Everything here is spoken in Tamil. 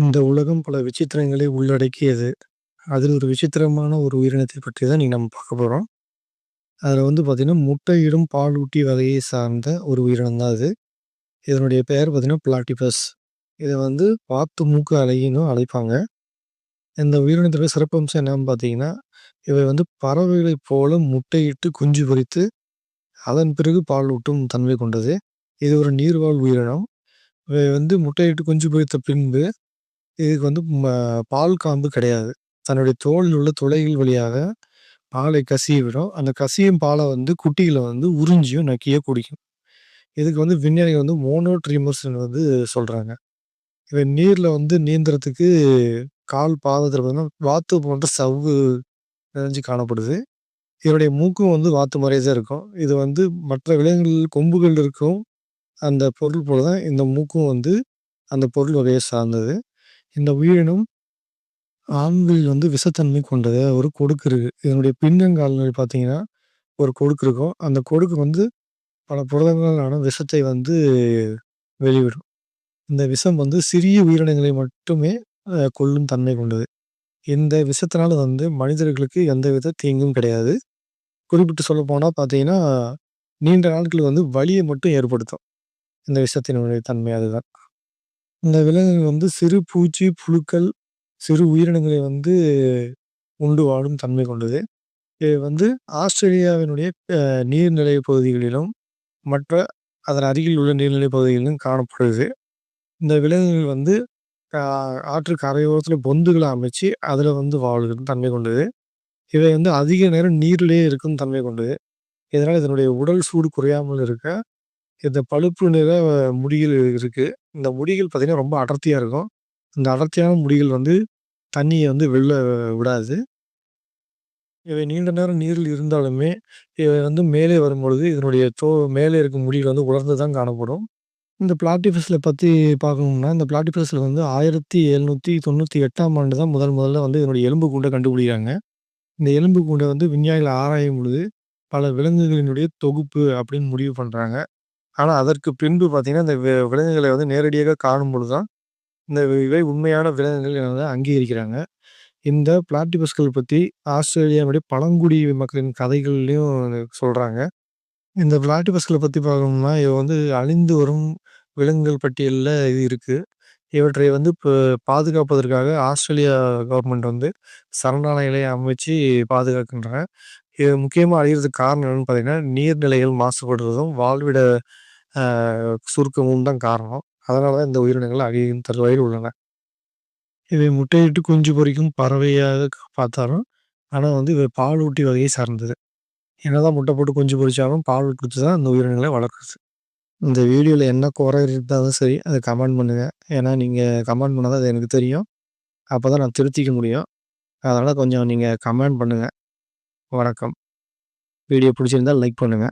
இந்த உலகம் பல விசித்திரங்களை உள்ளடக்கியது. அதில் ஒரு விசித்திரமான ஒரு உயிரினத்தை பற்றி தான் இன்னைக்கு நம்ம பார்க்க போறோம். அதில் வந்து பார்த்தீங்கன்னா, முட்டையிடும் பாலூட்டி வகையை சார்ந்த ஒரு உயிரினம் தான் அது. இதனுடைய பெயர் பார்த்தீங்கன்னா, பிளாட்டிபஸ். இதை வந்து வாத்து மூக்கு அலையினும் அழைப்பாங்க. இந்த உயிரினத்தோட சிறப்பம்சம் என்னன்னு பார்த்தீங்கன்னா, இவை வந்து பறவைகளைப் போல முட்டையிட்டு குஞ்சு பொரித்து, அதன் பிறகு பால் ஊட்டும் தன்மை கொண்டது. இது ஒரு நீர்வாழ் உயிரினம். இவை வந்து முட்டையிட்டு குஞ்சு பொரித்த பின்பு இதுக்கு வந்து ம பால் காம்பு கிடையாது. தன்னுடைய தோலில் உள்ள துளைகள் வழியாக பாலை கசிய விடும். அந்த கசியும் பாலை வந்து குட்டிகள வந்து உறிஞ்சியும், நக்கியோ குடிக்கும். இதுக்கு வந்து விஞ்ஞானிகள் வந்து மோனோட்ரிமர்ஸ்ன்னு வந்து சொல்றாங்க. இவை நீர்ல வந்து நீந்துறதுக்கு கால் பாதத்துல பார்த்தீங்கன்னா, வாத்து போன்ற சவ்வு நிறைஞ்சு காணப்படுது. இதனுடைய மூக்கும் வந்து வாத்து மாரியே தான் இருக்கும். இது வந்து மற்ற விலங்குகள் கொம்புகள் இருக்கும் அந்த பொருள் போல தான் இந்த மூக்கும் வந்து அந்த பொருள் வகையை சார்ந்தது. இந்த உயிரினம் ஆண்கள் வந்து விஷத்தன்மை கொண்டது. ஒரு கொடுக்கு இருக்கு. இதனுடைய பின்னங்கால்கள் பார்த்தீங்கன்னா, ஒரு கொடுக்கு இருக்கும். அந்த கொடுக்கு வந்து பல புரதங்களான விஷத்தை வந்து வெளிவிடும். இந்த விஷம் வந்து சிறிய உயிரினங்களை மட்டுமே கொள்ளும் கொல்லும் தன்மை கொண்டது. இந்த விஷத்தினால வந்து மனிதர்களுக்கு எந்தவித தீங்கும் கிடையாது. குறிப்பிட்டு சொல்லப்போனா பார்த்தீங்கன்னா, நீண்ட நாட்கள் வந்து வலியை மட்டும் ஏற்படுத்தும். இந்த விஷத்தினுடைய தன்மை அதுதான். இந்த விலங்குகள் வந்து சிறு பூச்சி, புழுக்கள், சிறு உயிரினங்களை வந்து உண்டு வாழும் தன்மை கொண்டது. இது வந்து ஆஸ்திரேலியாவினுடைய அ நீர்நிலை பகுதிகளிலும், மற்ற அதன் அருகில் உள்ள நீர்நிலை பகுதிகளிலும் காணப்படுது. இந்த விலங்குகள் வந்து ஆ ஆற்று கரையோரத்தில பொந்துகள அமைச்சு, அதில் வந்து வாழும் தன்மை கொண்டது. இவை வந்து அதிக நேரம் நீரிலேயே இருக்கும் தன்மை கொண்டது. இதனால இதனுடைய உடல் சூடு குறையாமல் இருக்க, இந்த பழுப்பு நிற முடிகள் இருக்கு. இந்த முடிகள் பார்த்தீங்கன்னா, ரொம்ப அடர்த்தியா இருக்கும். இந்த அடர்த்தியான முடிகள் வந்து தண்ணிய வந்து வெளில விடாது. இவை நீண்ட நேரம் நீரில் இருந்தாலுமே, இவை வந்து மேலே வரும்பொழுது இதனுடைய தோ மேலே இருக்கும் முடிகள் வந்து உலர்ந்து தான் காணப்படும். இந்த பிளாட்டிபஸ்ல பத்தி பார்க்கணும்னா, இந்த பிளாட்டிபஸ்ல வந்து 1798ஆம் ஆண்டு தான் முதல் முதல்ல வந்து இதனுடைய எலும்பு கூண்டை கண்டுபிடிக்கிறாங்க. இந்த எலும்பு வந்து விஞ்ஞானிகள் ஆராயும் பொழுது, பல விலங்குகளினுடைய தொகுப்பு அப்படின்னு முடிவு பண்றாங்க. ஆனால் அதற்கு பின்பு பார்த்தீங்கன்னா, இந்த வி விலங்குகளை வந்து நேரடியாக காணும் பொழுது தான், இந்த இவை உண்மையான விலங்குகள் என அங்கீகரிக்கிறாங்க. இந்த பிளாட்டிபஸ்கள் பத்தி ஆஸ்திரேலியாவுடைய பழங்குடி மக்களின் கதைகள்லயும் சொல்றாங்க. இந்த பிளாட்டிபஸ்கள பத்தி பார்க்கணும்னா, இவை வந்து அழிந்து வரும் விலங்குகள் பட்டியல்ல இது இருக்கு. இவற்றை வந்து இப்போ பாதுகாப்பதற்காக ஆஸ்திரேலியா கவர்மெண்ட் வந்து சரணாலயங்களை அமைச்சு பாதுகாக்கின்றன. இது முக்கியமா அழியறதுக்கு காரணம் என்னன்னு பார்த்தீங்கன்னா, நீர்நிலைகள் மாசுபடுறதும், வாழ்விட சுருக்கமும் தான் காரணம். அதனால தான் இந்த உயிரினங்கள் அழியும் தருவாயில் உள்ளன. இவை முட்டையிட்டு குஞ்சு பொரிக்கும் பறவையாக பார்த்தாலும், ஆனா வந்து இவை பாலூட்டி வகையை சார்ந்தது. என்னதான் முட்டை போட்டு குஞ்சு பொரிச்சாலும், பால் குடுத்து தான் அந்த உயிரினங்களை வளர்க்குது. இந்த வீடியோல என்ன குறை இருந்தாலும் சரி, அத கமெண்ட் பண்ணுங்க. ஏன்னா, நீங்க கமெண்ட் பண்ணா தான் அது எனக்கு தெரியும். அப்பதான் நான் திருத்திக்க முடியும். அதனால கொஞ்சம் நீங்க கமெண்ட் பண்ணுங்க. வணக்கம். வீடியோ பிடிச்சிருந்தா லைக் பண்ணுங்க.